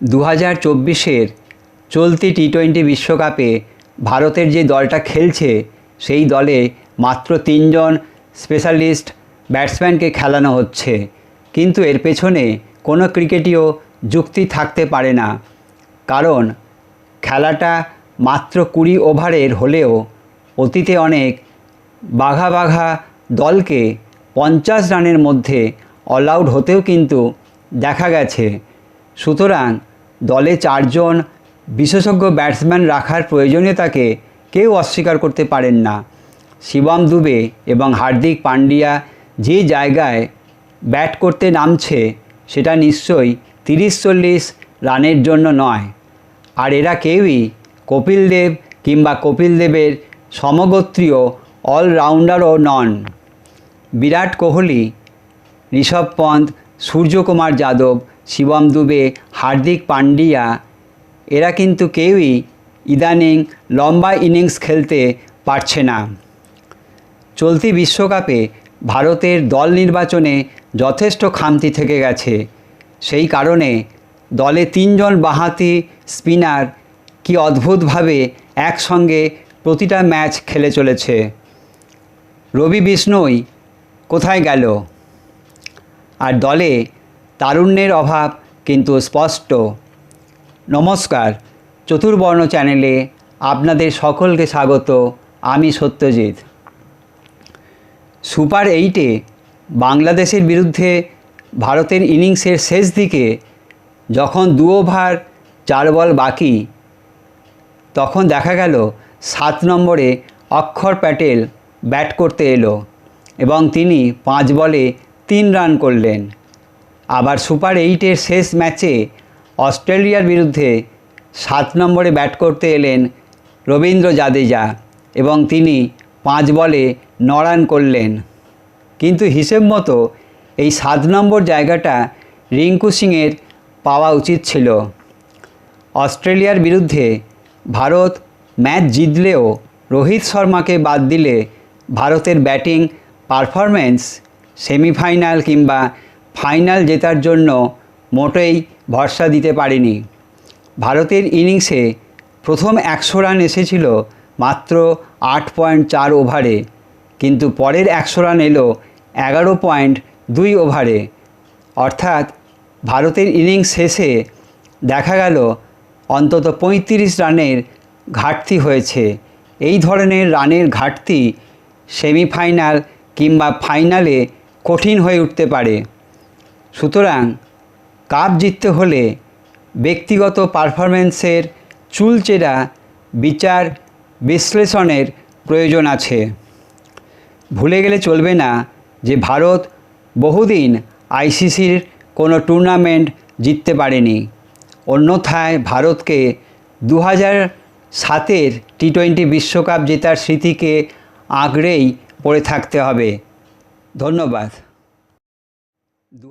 দু হাজার চব্বিশের চলতি টি টোয়েন্টি বিশ্বকাপে ভারতের যে দলটা খেলছে, সেই দলে মাত্র তিনজন স্পেশালিস্ট ব্যাটসম্যানকে খেলানো হচ্ছে। কিন্তু এর পেছনে কোনো ক্রিকেটীয় যুক্তি থাকতে পারে না। কারণ খেলাটা মাত্র কুড়ি ওভারের হলেও অতীতে অনেক বাঘা বাঘা দলকে পঞ্চাশ রানের মধ্যে অল আউট হতেও কিন্তু দেখা গেছে। সুতরাং দলে চারজন বিশেষজ্ঞ ব্যাটসম্যান রাখার প্রয়োজনীয়তাকে কেউ অস্বীকার করতে পারেন না। শিবম দুবে এবং হার্দিক পান্ডিয়া যে জায়গায় ব্যাট করতে নামছে, সেটা নিশ্চয়ই তিরিশ চল্লিশ রানের জন্য নয়। আর এরা কেউই কপিল দেব কিংবা কপিল দেবের সমগোত্রীয় অলরাউন্ডারও নন। বিরাট কোহলি, ঋষভ পন্থ, সূর্যকুমার যাদব শিবম দুবে, হার্দিক পান্ডিয়া এরা কিন্তু কেউই ইদানিং লম্বা ইনিংস খেলতে পারছে না। চলতি বিশ্বকাপে ভারতের দল নির্বাচনে যথেষ্ট খামতি থেকে গেছে। সেই কারণে দলে তিনজন বাঁহাতি স্পিনার কি অদ্ভুতভাবে একসঙ্গে প্রতিটা ম্যাচ খেলে চলেছে। রবি বিষ্ণুই কোথায় গেল? আর দলে তারুণ্যের অভাব কিন্তু স্পষ্ট। নমস্কার, চতুর্বর্ণ চ্যানেলে আপনাদের সকলকে স্বাগত, আমি সত্যজিৎ। সুপার এইটে বাংলাদেশের বিরুদ্ধে ভারতের ইনিংসের শেষ দিকে যখন দু ওভার চার বল বাকি, তখন দেখা গেল সাত নম্বরে অক্ষর প্যাটেল ব্যাট করতে এলো এবং তিনি পাঁচ বলে তিন রান করলেন। আবার সুপার এইটের শেষ ম্যাচে অস্ট্রেলিয়ার বিরুদ্ধে সাত নম্বরে ব্যাট করতে এলেন রবীন্দ্র জাদেজা এবং তিনি পাঁচ বলে ন রান করলেন। কিন্তু হিসেব মতো এই সাত নম্বর জায়গাটা রিঙ্কু সিংয়ের পাওয়া উচিত ছিল। অস্ট্রেলিয়ার বিরুদ্ধে ভারত ম্যাচ জিতলেও রোহিত শর্মাকে বাদ দিলে ভারতের ব্যাটিং পারফরম্যান্স সেমিফাইনাল কিংবা ফাইনাল জেতার জন্য মোটেই ভরসা দিতে পারেনি। ভারতের ইনিংসে প্রথম একশো রান এসেছিল মাত্র আট পয়েন্ট চার ওভারে, কিন্তু পরের একশো রান এলো এগারো পয়েন্ট দুই ওভারে। অর্থাৎ ভারতের ইনিংস শেষে দেখা গেল অন্তত পঁয়ত্রিশ রানের ঘাটতি হয়েছে। এই ধরনের রানের ঘাটতি সেমিফাইনাল কিংবা ফাইনালে কঠিন হয়ে উঠতে পারে। সুতরাং কাপ জিততে হলে ব্যক্তিগত পারফরমেন্সের চুলচেরা বিচার বিশ্লেষণের প্রয়োজন আছে। ভুলে গেলে চলবে না যে ভারত বহুদিন আইসিসির কোনো টুর্নামেন্ট জিততে পারেনি। অন্যথায় ভারতকে দু হাজার সাতের টি টোয়েন্টি বিশ্বকাপ জেতার স্মৃতিকে আঁকড়েই পড়ে থাকতে হবে। ধন্যবাদ। দু